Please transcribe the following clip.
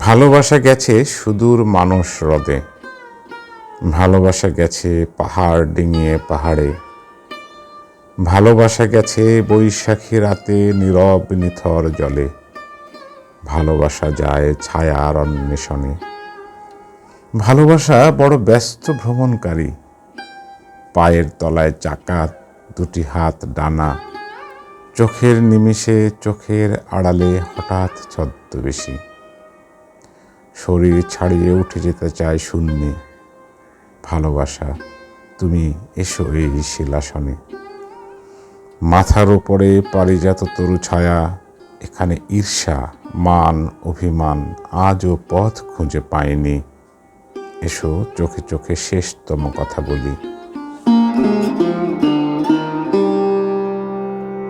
ভালোবাসা গেছে সুদূর মানুষ হ্রদে। ভালোবাসা গেছে পাহাড় ডিঙিয়ে পাহাড়ে। ভালোবাসা গেছে বৈশাখী রাতে নীরব নিথর জলে। ভালোবাসা যায় ছায়ার অন্বেষণে। ভালোবাসা বড় ব্যস্ত ভ্রমণকারী। পায়ের তলায় চাকা, দুটি হাত, ডানা। চোখের নিমিষে চোখের আড়ালে হঠাৎ ছদ্মবেশী। শরীর ছাড়িয়ে উঠে যেতে চায় শূন্যে। ভালোবাসা, তুমি এসো এই শিলাসনে মাথার ওপরে পারিজাত তরু ছায়া, এখানে ঈর্ষা, মান, অভিমান আজও পথ খুঁজে পায়নি। এসো চোখে চোখে শেষতম কথা বলি।